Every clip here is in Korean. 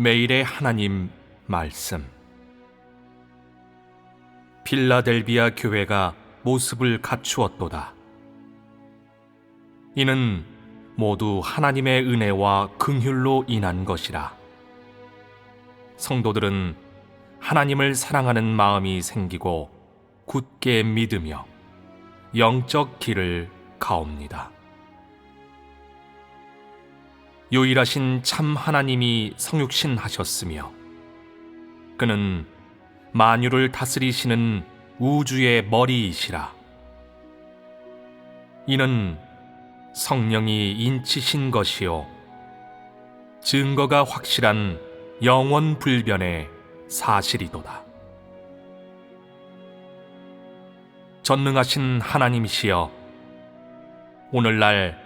매일의 하나님 말씀 필라델비아 교회가 모습을 갖추었도다. 이는 모두 하나님의 은혜와 긍휼로 인한 것이라. 성도들은 하나님을 사랑하는 마음이 생기고 굳게 믿으며 영적 길을 가옵니다. 유일하신 참 하나님이 성육신 하셨으며 그는 만유를 다스리시는 우주의 머리이시라. 이는 성령이 인치신 것이요 증거가 확실한 영원 불변의 사실이도다. 전능하신 하나님이시여 오늘날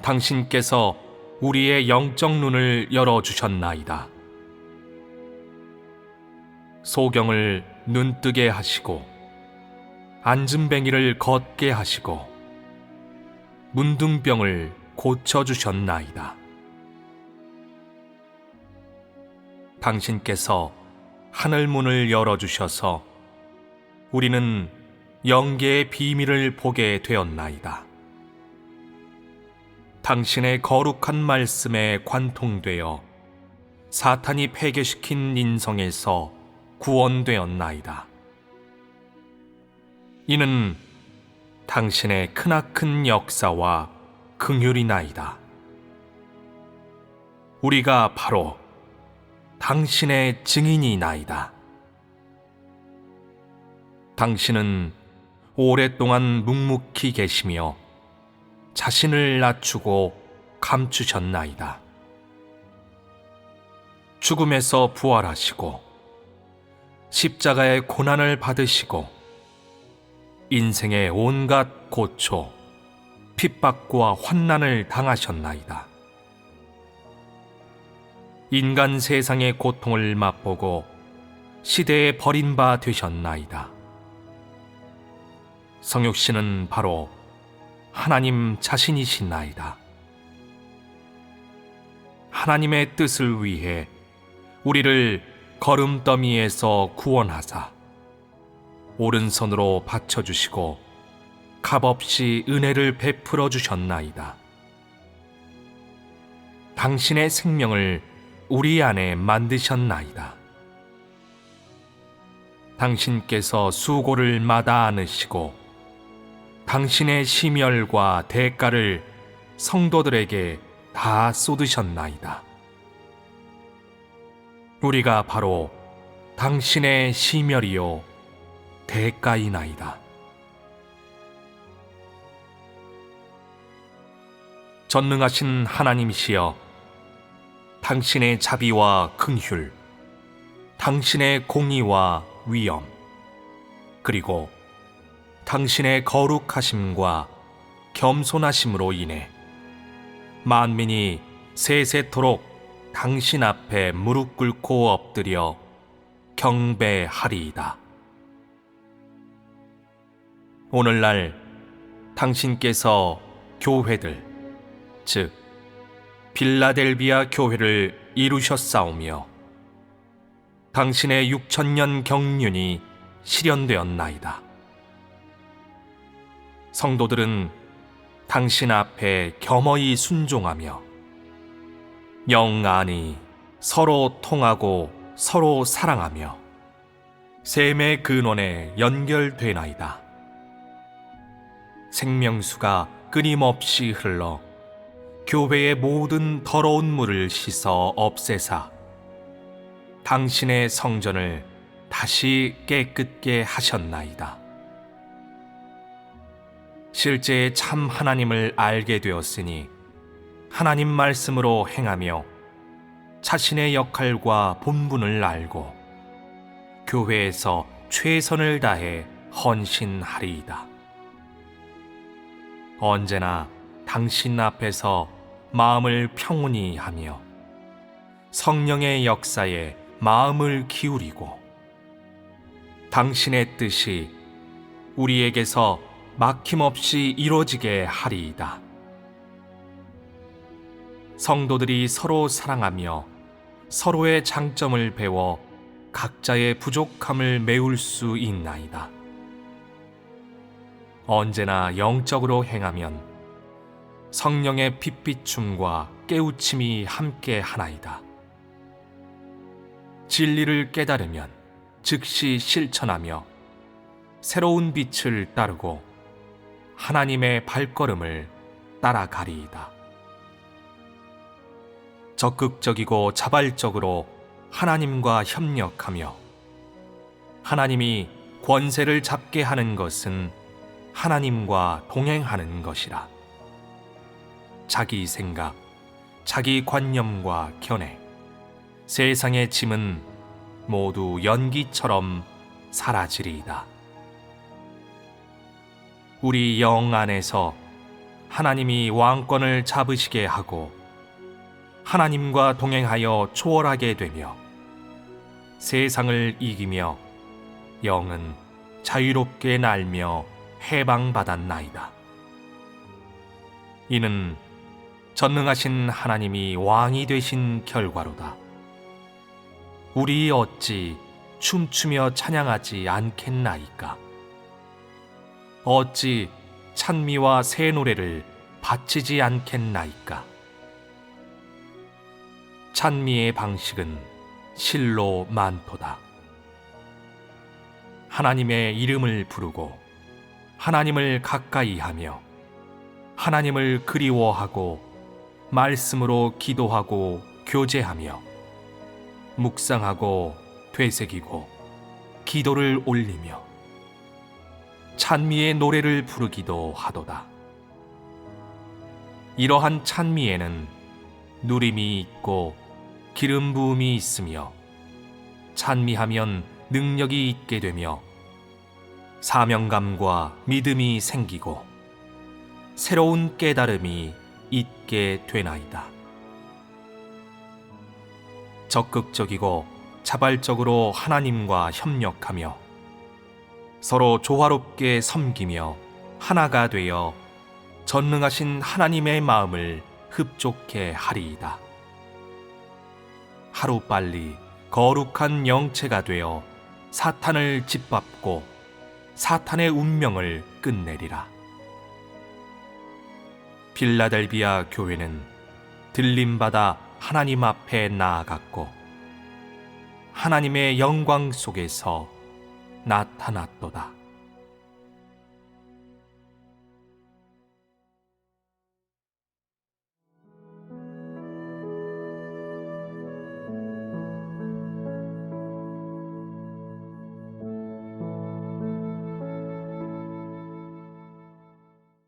당신께서 우리의 영적 눈을 열어 주셨나이다. 소경을 눈뜨게 하시고 안진뱅이를 걷게 하시고 문둥병을 고쳐 주셨나이다. 당신께서 하늘 문을 열어 주셔서 우리는 영계의 비밀을 보게 되었나이다. 당신의 거룩한 말씀에 관통되어 사탄이 폐괴시킨 인성에서 구원되었나이다. 이는 당신의 크나큰 역사와 긍휼이나이다. 우리가 바로 당신의 증인이나이다. 당신은 오랫동안 묵묵히 계시며 자신을 낮추고 감추셨나이다. 죽음에서 부활하시고 십자가의 고난을 받으시고 인생의 온갖 고초, 핍박과 환난을 당하셨나이다. 인간 세상의 고통을 맛보고 시대에 버림바 되셨나이다. 성육 씨는 바로 하나님 자신이시나이다. 하나님의 뜻을 위해 우리를 걸음더미에서 구원하사 오른손으로 받쳐주시고 값없이 은혜를 베풀어 주셨나이다. 당신의 생명을 우리 안에 만드셨나이다. 당신께서 수고를 마다 않으시고 당신의 심혈과 대가를 성도들에게 다 쏟으셨나이다. 우리가 바로 당신의 심혈이요 대가이나이다. 전능하신 하나님이시여 당신의 자비와 긍휼, 당신의 공의와 위엄, 그리고 당신의 거룩하심과 겸손하심으로 인해 만민이 세세토록 당신 앞에 무릎 꿇고 엎드려 경배하리이다. 오늘날 당신께서 교회들, 즉, 빌라델비아 교회를 이루셨사오며 당신의 6천년 경륜이 실현되었나이다. 성도들은 당신 앞에 겸허히 순종하며 영 안이 서로 통하고 서로 사랑하며 샘의 근원에 연결되나이다. 생명수가 끊임없이 흘러 교회의 모든 더러운 물을 씻어 없애사 당신의 성전을 다시 깨끗게 하셨나이다. 실제 참 하나님을 알게 되었으니 하나님 말씀으로 행하며 자신의 역할과 본분을 알고 교회에서 최선을 다해 헌신하리이다. 언제나 당신 앞에서 마음을 평온히 하며 성령의 역사에 마음을 기울이고 당신의 뜻이 우리에게서 막힘없이 이루어지게 하리이다. 성도들이 서로 사랑하며 서로의 장점을 배워 각자의 부족함을 메울 수 있나이다. 언제나 영적으로 행하면 성령의 빛비춤과 깨우침이 함께 하나이다. 진리를 깨달으면 즉시 실천하며 새로운 빛을 따르고 하나님의 발걸음을 따라가리이다. 적극적이고 자발적으로 하나님과 협력하며 하나님이 권세를 잡게 하는 것은 하나님과 동행하는 것이라. 자기 생각, 자기 관념과 견해, 세상의 짐은 모두 연기처럼 사라지리이다. 우리 영 안에서 하나님이 왕권을 잡으시게 하고 하나님과 동행하여 초월하게 되며 세상을 이기며 영은 자유롭게 날며 해방받았나이다. 이는 전능하신 하나님이 왕이 되신 결과로다. 우리 어찌 춤추며 찬양하지 않겠나이까? 어찌 찬미와 새 노래를 바치지 않겠나이까? 찬미의 방식은 실로 많도다. 하나님의 이름을 부르고 하나님을 가까이 하며 하나님을 그리워하고 말씀으로 기도하고 교제하며 묵상하고 되새기고 기도를 올리며 찬미의 노래를 부르기도 하도다. 이러한 찬미에는 누림이 있고 기름 부음이 있으며 찬미하면 능력이 있게 되며 사명감과 믿음이 생기고 새로운 깨달음이 있게 되나이다. 적극적이고 자발적으로 하나님과 협력하며 서로 조화롭게 섬기며 하나가 되어 전능하신 하나님의 마음을 흡족해 하리이다. 하루빨리 거룩한 영체가 되어 사탄을 짓밟고 사탄의 운명을 끝내리라. 빌라델비아 교회는 들림받아 하나님 앞에 나아갔고 하나님의 영광 속에서 나타났도다.